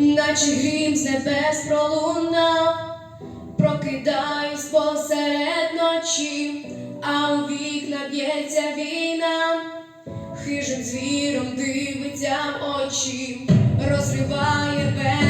наче грім з небес пролунав, прокидаюсь посеред ночі, а у вікна б'ється війна, хижим звіром дивиться в очі, розриває без.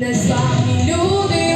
Не незламні люди.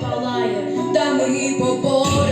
палає, та ми побори.